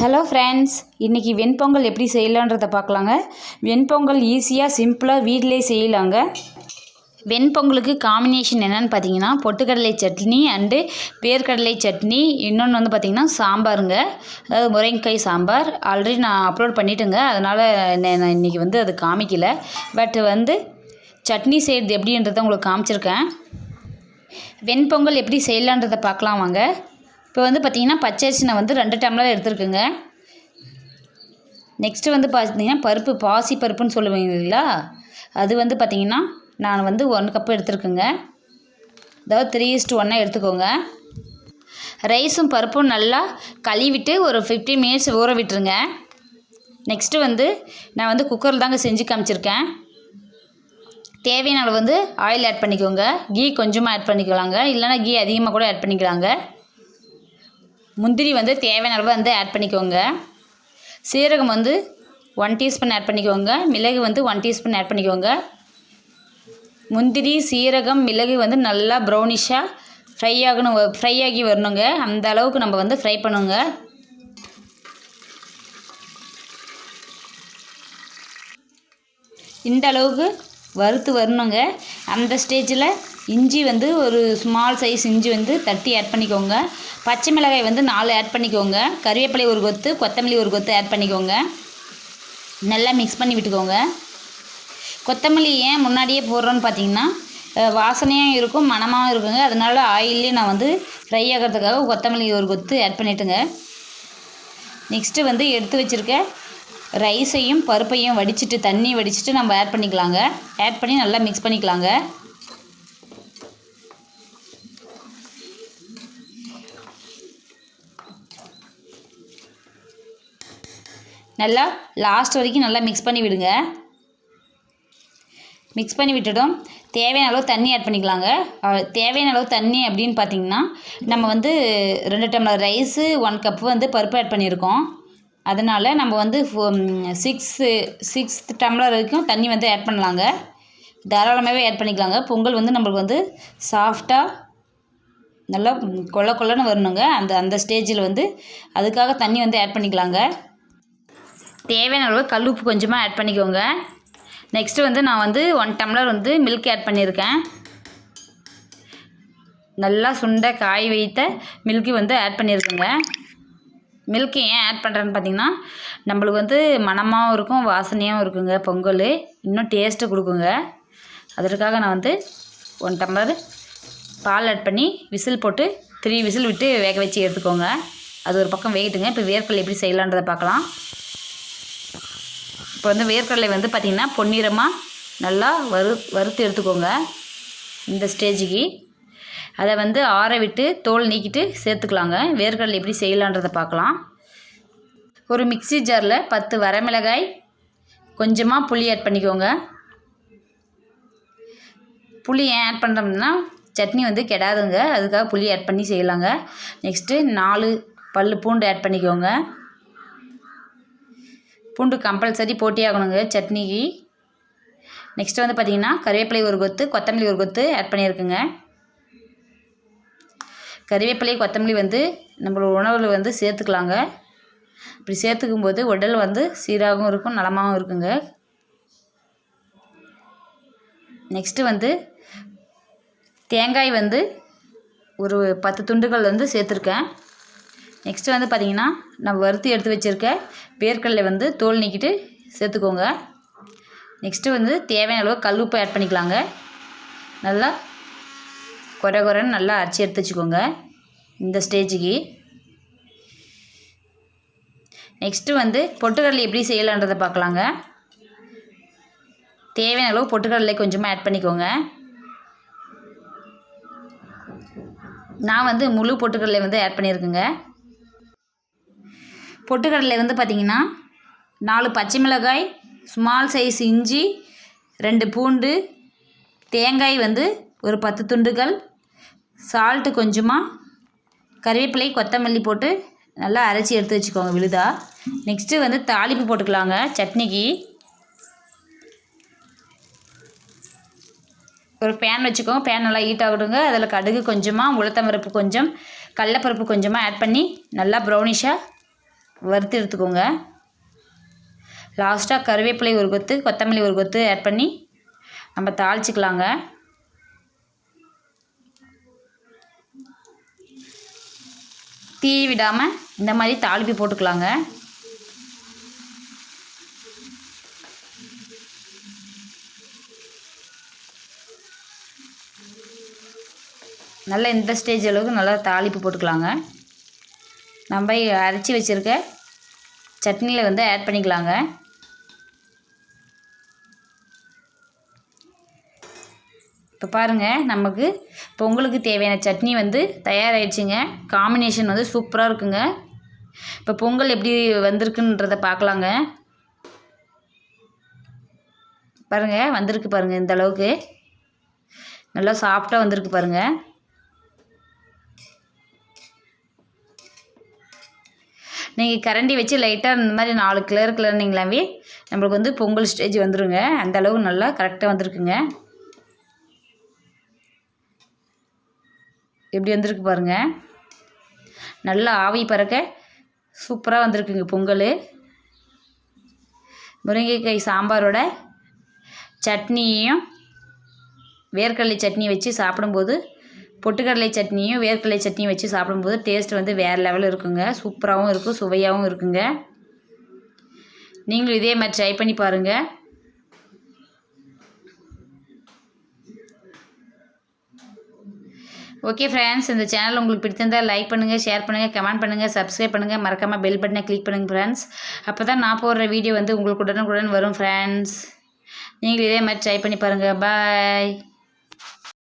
Hello friends இன்றைக்கி வெண்பொங்கல் எப்படி செய்யலான்றதை பார்க்கலாங்க. வெண்பொங்கல் ஈஸியாக சிம்பிளாக வீட்டிலே செய்யலாங்க. வெண்பொங்கலுக்கு காம்பினேஷன் என்னென்னு பார்த்தீங்கன்னா பொட்டுக்கடலை சட்னி அண்டு பேர்கடலை சட்னி. இன்னொன்று வந்து பார்த்திங்கன்னா சாம்பாருங்க. அதாவது முருங்கைக்காய் சாம்பார். ஆல்ரெடி நான் அப்லோட் பண்ணிட்டேங்க. அதனால் நான் இன்றைக்கி வந்து அது காமிக்கல. பட் வந்து சட்னி செய்கிறது எப்படின்றத உங்களுக்கு காமிச்சிருக்கேன். வெண்பொங்கல் எப்படி செய்யலான்றதை பார்க்கலாம் வாங்க. இப்போ வந்து பார்த்திங்கன்னா பச்சரிசி நான் வந்து ரெண்டு டம்ளர் எடுத்துருக்குங்க. நெக்ஸ்ட்டு வந்து பார்த்தீங்கன்னா பருப்பு பாசி பருப்புன்னு சொல்லுவீங்க இல்லைங்களா? அது வந்து பார்த்திங்கன்னா நான் வந்து ஒன் கப்பு எடுத்துருக்குங்க. அதாவது த்ரீ இஸ்ட் ஒன்னாக எடுத்துக்கோங்க. ரைஸும் பருப்பும் நல்லா கழுவிட்டு ஒரு ஃபிஃப்டீன் மினிட்ஸ் ஊற விட்டுருங்க. நெக்ஸ்ட்டு வந்து நான் வந்து குக்கரில் தாங்க செஞ்சு காமிச்சிருக்கேன். தேவையான அளவு வந்து ஆயில் ஆட் பண்ணிக்கோங்க. கீ கொஞ்சமாக ஆட் பண்ணிக்கலாங்க. இல்லைனா கீ அதிகமாக கூட ஆட் பண்ணிக்கலாங்க. முந்திரி வந்து தேவையான அளவு வந்து ஆட் பண்ணிக்கோங்க. சீரகம் வந்து ஒன் டீஸ்பூன் ஆட் பண்ணிக்கோங்க. மிளகு வந்து ஒன் டீஸ்பூன் ஆட் பண்ணிக்கோங்க. முந்திரி சீரகம் மிளகு வந்து நல்லா ப்ரௌனிஷாக ஃப்ரை ஆகணும் ஃப்ரை ஆகி வரணுங்க. அந்த அளவுக்கு நம்ம வந்து ஃப்ரை பண்ணுங்க. இந்த அளவுக்கு வறுத்து வரணுங்க. அந்த ஸ்டேஜில் இஞ்சி வந்து ஒரு ஸ்மால் சைஸ் இஞ்சி வந்து தட்டி ஆட் பண்ணிக்கோங்க. பச்சை மிளகாய் வந்து நாலு ஆட் பண்ணிக்கோங்க. கருவேப்பிலை ஒரு கொத்து கொத்தமல்லி ஒரு கொத்து ஆட் பண்ணிக்கோங்க. நல்லா மிக்ஸ் பண்ணி விட்டுக்கோங்க. கொத்தமல்லி ஏன் முன்னாடியே போடுறோன்னு பார்த்தீங்கன்னா வாசனையாக இருக்கும் மணமாகவும் இருக்குங்க. அதனால் ஆயிலே நான் வந்து ஃப்ரை ஆகிறதுக்காக கொத்தமல்லி ஒரு கொத்து ஆட் பண்ணிட்டுங்க. நெக்ஸ்ட்டு வந்து எடுத்து வச்சுருக்க ரைஸையும் பருப்பையும் வடிச்சிட்டு தண்ணி வடிச்சிட்டு நம்ம ஆட் பண்ணிக்கலாங்க. ஆட் பண்ணி நல்லா மிக்ஸ் பண்ணிக்கலாங்க. நல்லா லாஸ்ட் வரைக்கும் நல்லா மிக்ஸ் பண்ணி விடுங்க. மிக்ஸ் பண்ணி விட்டுடும் தேவையான அளவு தண்ணி ஆட் பண்ணிக்கலாங்க. தேவையான அளவு தண்ணி அப்படின்னு பார்த்தீங்கன்னா நம்ம வந்து ரெண்டு டம்ளர் ரைஸு ஒன் கப் வந்து பருப்பு ஆட் பண்ணியிருக்கோம். அதனால் நம்ம வந்து சிக்ஸு சிக்ஸ் டம்ளர் வரைக்கும் தண்ணி வந்து ஆட் பண்ணலாங்க. தாராளமாகவே ஆட் பண்ணிக்கலாங்க. பொங்கல் வந்து நம்மளுக்கு வந்து சாஃப்டாக நல்லா கொள்ள கொள்ளன்னு வரணுங்க. அந்த அந்த ஸ்டேஜில் வந்து அதுக்காக தண்ணி வந்து ஆட் பண்ணிக்கலாங்க. தேவையான அளவு கல் உப்பு கொஞ்சமாக ஆட் பண்ணிக்கோங்க. நெக்ஸ்ட்டு வந்து நான் வந்து ஒன் டம்ளர் வந்து மில்க் ஆட் பண்ணியிருக்கேன். நல்லா சுண்டை காய் வைத்த மில்க்கு வந்து ஆட் பண்ணியிருக்கேங்க. மில்க்கு ஏன் ஆட் பண்ணுறேன்னு பார்த்தீங்கன்னா நம்மளுக்கு வந்து மணமாகவும் இருக்கும் வாசனையாகவும் இருக்குங்க. பொங்கல் இன்னும் டேஸ்ட்டு கொடுக்குங்க. அதற்காக நான் வந்து ஒன் டம்ளர் பால் ஆட் பண்ணி விசில் போட்டு த்ரீ விசில் விட்டு வேக வச்சு எடுத்துக்கோங்க. அது ஒரு பக்கம் வேகட்டுங்க. இப்போ வேர்க்கல் எப்படி செய்யலான்றதை பார்க்கலாம். இப்போ வந்து வேர்க்கடலை வந்து பார்த்திங்கன்னா பொன்னிறமாக நல்லா வறு வறுத்து எடுத்துக்கோங்க இந்த ஸ்டேஜுக்கு. அதை வந்து ஆற விட்டு தோல் நீக்கிட்டு சேர்த்துக்கலாங்க. வேர்க்கடலை எப்படி செய்யலான்றதை பார்க்கலாம். ஒரு மிக்சி ஜாரில் பத்து வரமிளகாய் கொஞ்சமாக புளி ஆட் பண்ணிக்கோங்க. புளி ஏன் ஆட் பண்ணுறோம்னா சட்னி வந்து கெடாதுங்க. அதுக்காக புளி ஆட் பண்ணி செய்யலாங்க. நெக்ஸ்ட்டு நாலு பல் பூண்டு ஆட் பண்ணிக்கோங்க. பூண்டு கம்பல்சரி போட்டி ஆகணுங்க சட்னிக்கு நெக்ஸ்ட்டு வந்து பார்த்திங்கன்னா கருவேப்பிலை ஒரு கொத்து கொத்தமல்லி ஒரு கொத்து ஆட் பண்ணியிருக்குங்க. கருவேப்பிலை கொத்தமல்லி வந்து நம்மளோட உணவில் வந்து சேர்த்துக்கலாங்க. இப்படி சேர்த்துக்கும் போது உடல் வந்து சீராகவும் இருக்கும் நலமாகவும் இருக்குங்க. நெக்ஸ்ட்டு வந்து தேங்காய் வந்து ஒரு பத்து துண்டுகள் வந்து சேர்த்துருக்கேன். நெக்ஸ்ட்டு வந்து பார்த்திங்கன்னா நான் வறுத்து எடுத்து வச்சுருக்க வேர்க்கடலை வந்து தோல் நீக்கிட்டு சேர்த்துக்கோங்க. நெக்ஸ்ட்டு வந்து தேவையான அளவு கல் உப்பு ஆட் பண்ணிக்கலாங்க. நல்லா குறை குறைன்னு நல்லா அரைச்சி எடுத்து வச்சுக்கோங்க. இந்த ஸ்டேஜுக்கு நெக்ஸ்ட்டு வந்து பொட்டுக்கடலை எப்படி செய்யலான்றதை பார்க்கலாங்க. தேவையான அளவு பொட்டுக்கடலை கொஞ்சமாக ஆட் பண்ணிக்கோங்க. நான் வந்து முழு பொட்டுக்கடலை வந்து ஆட் பண்ணியிருக்கேங்க. பொட்டுக்கடலை வந்து பார்த்திங்கன்னா நாலு பச்சை மிளகாய் ஸ்மால் சைஸ் இஞ்சி ரெண்டு பூண்டு தேங்காய் வந்து ஒரு பத்து துண்டுகள் சால்ட்டு கொஞ்சமாக கருவேப்பிலை கொத்தமல்லி போட்டு நல்லா அரைச்சி எடுத்து வச்சுக்கோங்க விழுதா. நெக்ஸ்ட்டு வந்து தாளிப்பு போட்டுக்கலாங்க சட்னிக்கு. ஒரு பேன் வச்சுக்கோங்க பேன் நல்லா ஹீட் ஆகிடுங்க அதில் கடுகு கொஞ்சமாக உளுத்தம்பருப்பு கொஞ்சம் கடலப்பருப்பு கொஞ்சமாக ஆட் பண்ணி நல்லா ப்ரௌனிஷாக வறுத்து எடுத்துக்கோங்க. லாஸ்ட்டாக கருவேப்பிலை ஒரு கொத்து கொத்தமல்லி ஒரு கொத்து ஆட் பண்ணி நம்ம தாளிச்சிக்கலாங்க. தீ விடாமல் இந்த மாதிரி தாளிப்பி போட்டுக்கலாங்க. நல்லா இந்த ஸ்டேஜ் அளவுக்கு நல்லா தாளிப்பு போட்டுக்கலாங்க. நம்ம அரைச்சி வச்சுருக்க. சட்னியில் வந்து ஆட் பண்ணிக்கலாங்க. இப்போ பாருங்கள் நமக்கு பொங்கலுக்கு தேவையான சட்னி வந்து தயாராகிடுச்சிங்க காம்பினேஷன் வந்து சூப்பராக இருக்குங்க. இப்போ பொங்கல் எப்படி வந்திருக்குன்றத பார்க்கலாங்க பாருங்கள் வந்திருக்கு பாருங்கள் இந்த அளவுக்கு. நல்லா சாஃப்டாக வந்திருக்கு பாருங்கள் நீங்கள் கரண்டி வச்சு லைட்டாக இந்த மாதிரி நாலு கிளர் கிளர்னிங்களாவே நம்மளுக்கு வந்து பொங்கல் ஸ்டேஜ் வந்துடுங்க அந்த அளவுக்கு நல்லா கரெக்டாக வந்திருக்குங்க. எப்படி வந்திருக்கு பாருங்கள் நல்லா ஆவி பறக்க சூப்பராக வந்திருக்குங்க பொங்கல். முருங்கைக்காய் சாம்பாரோட சட்னியையும் வேர்க்கடலை சட்னி வச்சு சாப்பிடும்போது பொட்டுக்கடலை சட்னியும் வேர்க்கடலை சட்னியும் வச்சு சாப்பிடும்போது டேஸ்ட் வந்து வேறு லெவலில் இருக்குங்க. சூப்பராகவும் இருக்கும் சுவையாகவும் இருக்குங்க. நீங்களும் இதே மாதிரி ட்ரை பண்ணி பாருங்கள் ஓகே ஃப்ரெண்ட்ஸ் இந்த சேனல் உங்களுக்கு பிடிச்சிருந்தால் லைக் பண்ணுங்கள் ஷேர் பண்ணுங்கள் கமெண்ட் பண்ணுங்கள் சப்ஸ்கிரைப் பண்ணுங்கள் மறக்காமல் பெல் பட்டனை கிளிக் பண்ணுங்கள் ஃப்ரெண்ட்ஸ் அப்போ தான் நான் போடுற வீடியோ வந்து உங்களுக்கு உடனுக்குடன் வரும் ஃப்ரெண்ட்ஸ் நீங்களும் இதே மாதிரி ட்ரை பண்ணி பாருங்கள் பாய்